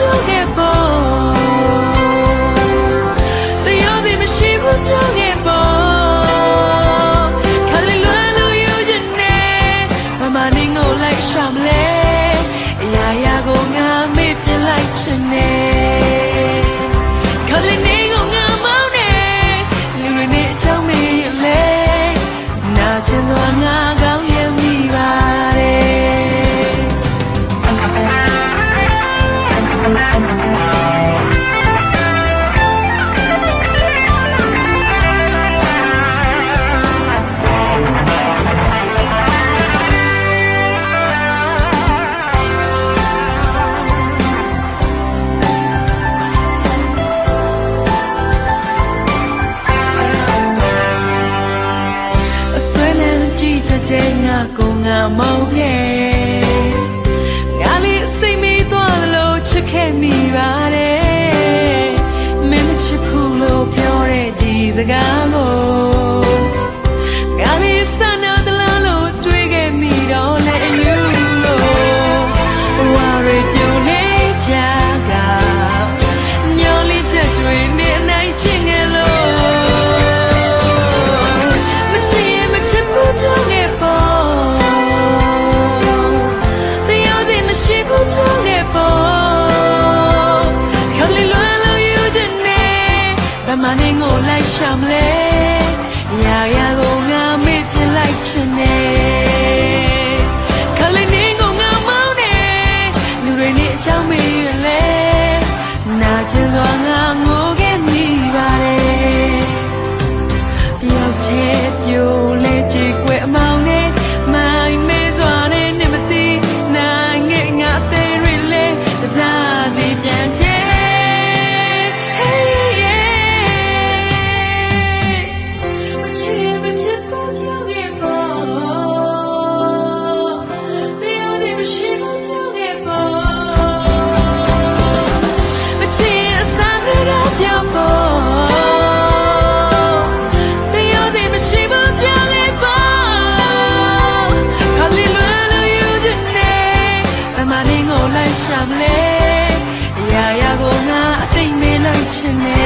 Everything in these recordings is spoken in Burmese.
beautiful. ချိန်ကကိုငါမောင်းခဲ့ ချင်နေ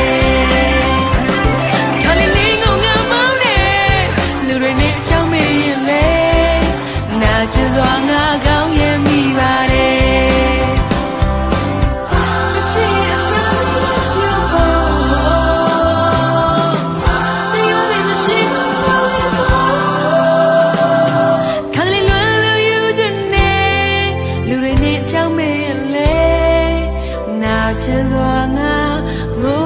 ခါလေးလေးငုံငမောင်းနေလူတွေနဲ့အချောင်းမေးရင်လေနာကျင်စွာငါကောင်းရဲ့မိပါတယ်ချစ်အစမ်းမြို့ပေါ်နေရတဲ့မရှိခါလေးလွယ်လွယ်ယူချင်နေလူတွေနဲ့အချောင်းမေးရင်လေနာကျင်စွာငါ 如